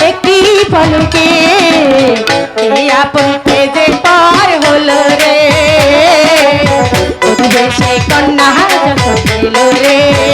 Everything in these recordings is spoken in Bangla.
একটি পলকে আপন যে পার হলো রে। দেশে কন্যা যখন রে।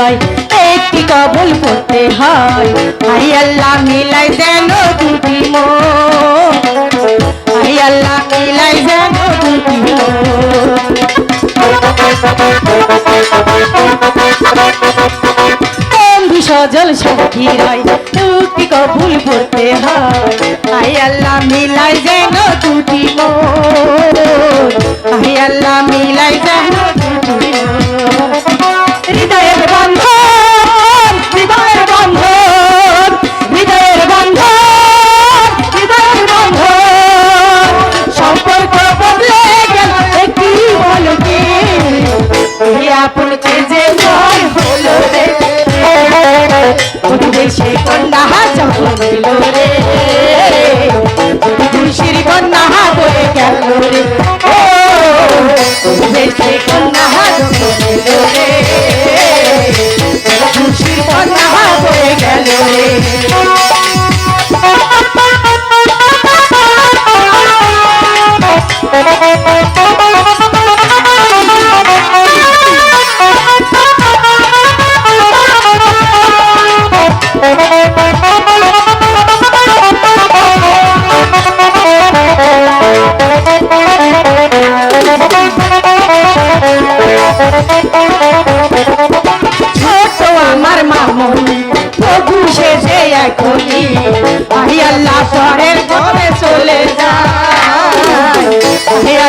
রয় একটি কবল পড়তে হয়। হাই আল্লাহ মিলাই যেন দুটি মন হাই আল্লাহ মিলাই যেন দুটি বন্ধু সজল সাক্ষী রয়, দুটি কবুল পড়তে হয়। হাই আল্লাহ মিলাই যেন দুটি মন হাই আল্লাহ মিলাই যেন দেশে কন্যা এলো রে খুশির কন্যা বয়ে গেল রে। দেশে কন্যা এলো রে খুশির কন্যা বয়ে গেল রে। ছোট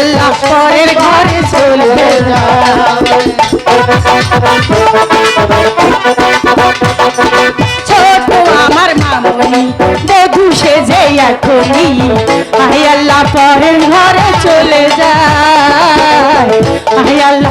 আল্লাহ পরের ঘরে চলে যায় ছোট আমার মামনি, বধু সেজে এখনই আল্লাহ পরের ঘরে চলে যায়। আল্লাহ